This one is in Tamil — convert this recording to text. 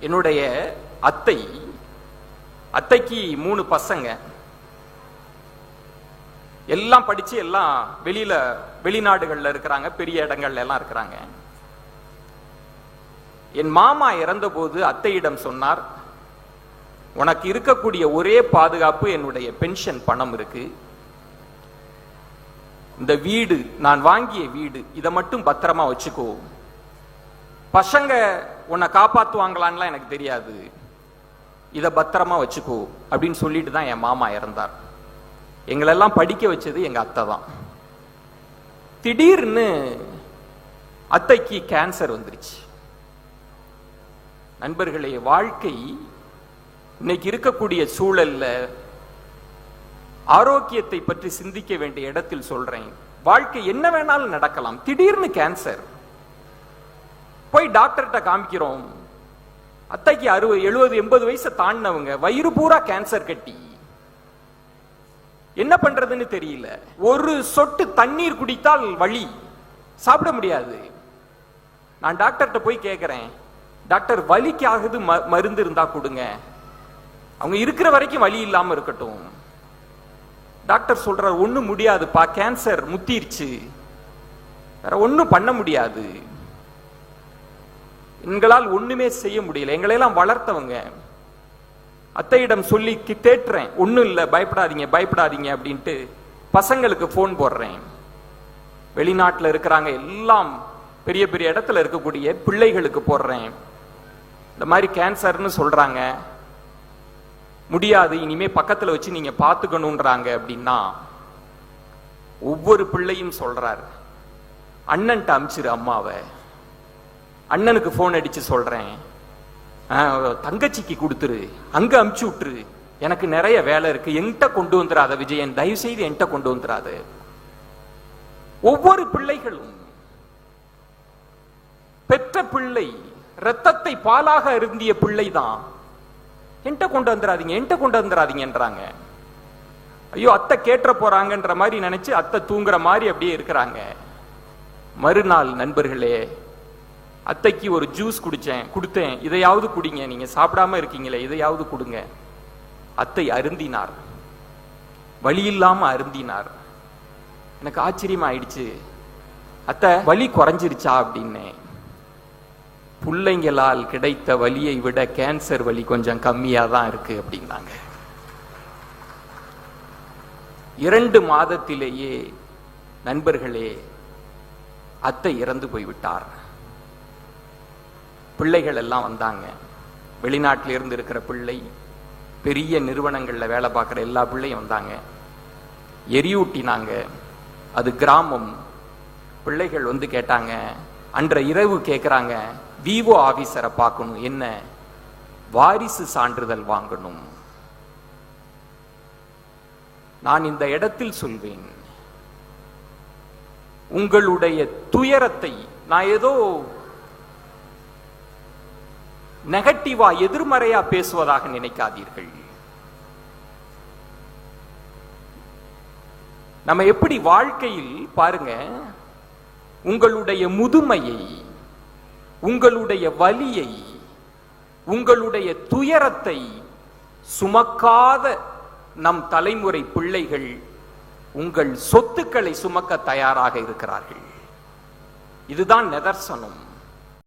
என்னுடைய அத்தை அத்தைக்கு மூணு பசங்க. எல்லாம் படிச்சு எல்லாம் வெளியில வெளிநாடுகள்ல இருக்கிறாங்க பெரிய இடங்கள்ல எல்லாம் இருக்கிறாங்க. என் மாமா இறந்தபோது அத்தையிடம் சொன்னார் உனக்கு இருக்கக்கூடிய ஒரே பாதுகாப்பு என்னுடைய பென்ஷன் பணம் இருக்கு. இந்த வீடு நான் வாங்கிய வீடு இதை மட்டும் பத்திரமா வச்சுக்கோ. பசங்க உன்னை காப்பாற்றுவாங்களான்லாம் எனக்கு தெரியாது. இதை பத்திரமா வச்சுக்கோ அப்படின்னு சொல்லிட்டு தான் என் மாமா இறந்தார். எங்களெல்லாம் படிக்க வச்சது எங்கள் அத்தை தான். திடீர்னு அத்தைக்கு கேன்சர் வந்துருச்சு. நண்பர்களே வாழ்க்கை இன்னைக்கு இருக்கக்கூடிய சூழல்ல ஆரோக்கியத்தை பற்றி சிந்திக்க வேண்டிய இடத்தில் சொல்றேன். வாழ்க்கை என்ன வேணாலும் நடக்கலாம். திடீர்னு கேன்சர் போய் டாக்டர்கிட்ட காமிக்கிறோம். அத்தைக்கு அறுபது எழுபது எண்பது வயசை தாண்டினவங்க வயிறு பூரா கேன்சர் கட்டி. என்ன பண்றதுன்னு தெரியல. ஒரு சொட்டு தண்ணீர் குடித்தால் வழி சாப்பிட முடியாது. நான் டாக்டர்கிட்ட போய் கேட்கிறேன் டாக்டர் வலிக்காகுது ம- மருந்து இருந்தா கொடுங்க. அவங்க இருக்கிற வரைக்கும் வலி இல்லாம இருக்கட்டும். டாக்டர் சொல்றார் ஒண்ணும் முடியாதுப்பா கேன்சர் முத்திருச்சு. வேற ஒன்றும் பண்ண முடியாது. எங்களால் ஒண்ணுமே செய்ய முடியல. எங்களையெல்லாம் வளர்த்தவங்க. அத்தையிடம் சொல்லி தேட்டுறேன் ஒன்றும் இல்லை பயப்படாதீங்க பயப்படாதீங்க அப்படின்ட்டு பசங்களுக்கு ஃபோன் போடுறேன். வெளிநாட்டில் இருக்கிறாங்க எல்லாம் பெரிய பெரிய இடத்துல இருக்கக்கூடிய பிள்ளைகளுக்கு போடுறேன். இந்த மாதிரி கேன்சர்னு சொல்றாங்க. முடியாது இனிமே பக்கத்தில் வச்சு நீங்க பார்த்துக்கணுன்றாங்க அப்படின்னா ஒவ்வொரு பிள்ளையும் சொல்கிறாரு அண்ணன்ட்ட அமிச்சிரு அம்மாவை. அண்ணனுக்கு போன் அடிச்சு சொல்றேன். தங்கச்சிக்கு கொடுத்துரு. அங்க அமுச்சு விட்டுரு. எனக்கு நிறைய வேலை இருக்கு. என்கிட்ட கொண்டு வந்துடாத விஜயன். தயவு செய்து என்கிட்ட கொண்டு வந்துடாத ஒவ்வொரு பிள்ளைகளும் பெற்ற பிள்ளை ரத்தத்தை பாலாக அருந்திய பிள்ளைதான். என்கிட்ட கொண்டு வந்துடாதீங்க என்கிட்ட கொண்டு வந்துடாதீங்கன்றாங்க ஐயோ அத்தை கேட்ட போறாங்கன்ற மாதிரி நினைச்சு அத்தை தூங்குற மாதிரி அப்படியே இருக்கிறாங்க. மறுநாள் நண்பர்களே அத்தைக்கு ஒரு ஜூஸ் குடிச்சேன் கொடுத்தேன். இதையாவது குடிங்க. நீங்க சாப்பிடாம இருக்கீங்களே இதையாவது கொடுங்க. அத்தை அருந்தினார். வலி இல்லாம அருந்தினார். எனக்கு ஆச்சரியமா ஆயிடுச்சு அத்தை வலி குறைஞ்சிருச்சா அப்படின்னேன். பிள்ளைங்களால் கிடைத்த வலியை விட கேன்சர் வலி கொஞ்சம் கம்மியா தான் இருக்கு அப்படின்னாங்க. இரண்டு மாதத்திலேயே நண்பர்களே அத்தை இறந்து போய்விட்டார். பிள்ளைகள் எல்லாம் வந்தாங்க. வெளிநாட்டில் இருந்து இருக்கிற பிள்ளை பெரிய நிறுவனங்களில் வேலை பார்க்குற எல்லா பிள்ளையும் வந்தாங்க. எரியூட்டினாங்க. அது கிராமம். பிள்ளைகள் வந்து கேட்டாங்க அன்ற இரவு கேட்குறாங்க விவோ ஆபீசரை பார்க்கணும். என்ன? வாரிசு சான்றிதழ் வாங்கணும். நான் இந்த இடத்தில் சொல்வேன் உங்களுடைய துயரத்தை நான் ஏதோ நெகட்டிவா எதிர்மறையா பேசுவதாக நினைக்காதீர்கள். நம்ம எப்படி வாழ்க்கையில் பாருங்க உங்களுடைய முதுமையை உங்களுடைய வலியை உங்களுடைய துயரத்தை சுமக்காத நம் தலைமுறை பிள்ளைகள் உங்கள் சொத்துக்களை சுமக்க தயாராக இருக்கிறார்கள். இதுதான் நிதர்சனம்.